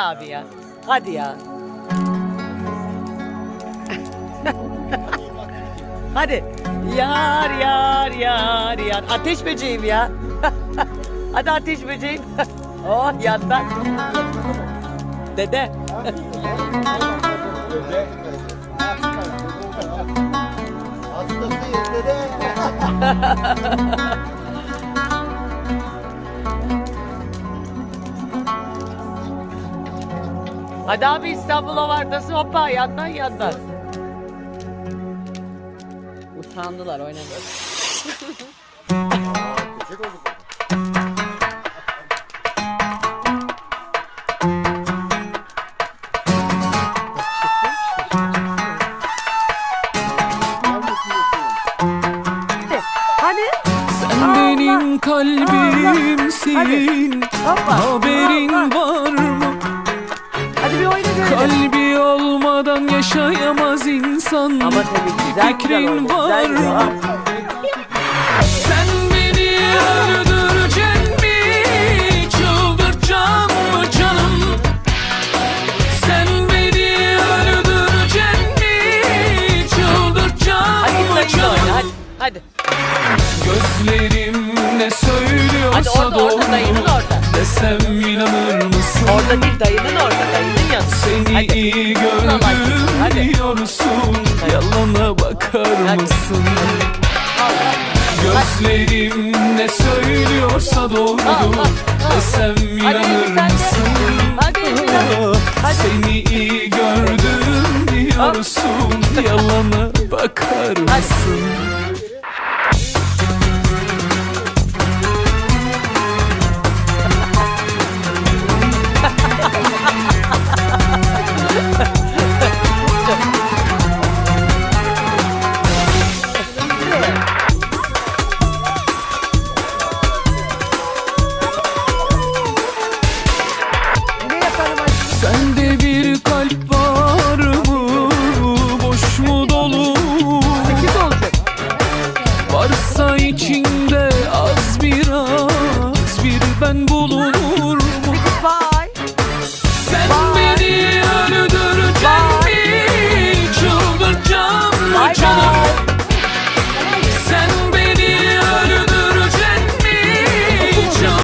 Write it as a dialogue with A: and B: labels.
A: abi ya. Hadi ya. Hadi. Yar yar yar yar. Ateş böceğim ya. Hadi ateş böceğim. oh yandan. Dede.
B: Hastasıyız dede.
A: Hadi abi İstanbul'a vardasın hoppa yandan yandan. Utandılar oynamıyor.
B: Küçük olduk.
A: Hani?
C: Sen benim kalbimsin
A: Hoppa.
C: Haberin
A: Allah.
C: var mı? Kalbi olmadan yaşayamaz insan
A: Ama tabii güzel
C: Fikrin
A: güzel
C: var
A: Güzel güzel.
C: mı? Sen beni öldüreceksin mi? Çıldırtacaksın mı canım? Sen beni öldüreceksin mi? Çıldırtacaksın
A: Hadi
C: mı canım?
A: hadi. Hadi.
C: Gözlerim ne söylüyorsa
A: Hadi orada, orada,
C: doğru
A: dayının orada.
C: Desem inanır mısın?
A: Orada değil dayının orada dayının Hadi.
C: gördüm
A: hadi.
C: diyorsun
A: Hadi.
C: Yalana bakar
A: Hadi.
C: mısın? Gözlerim ne söylüyorsa doğrudur. Desem inanır mısın? Seni iyi gördüm diyorsun Yalana bakar mısın? ben bulurum.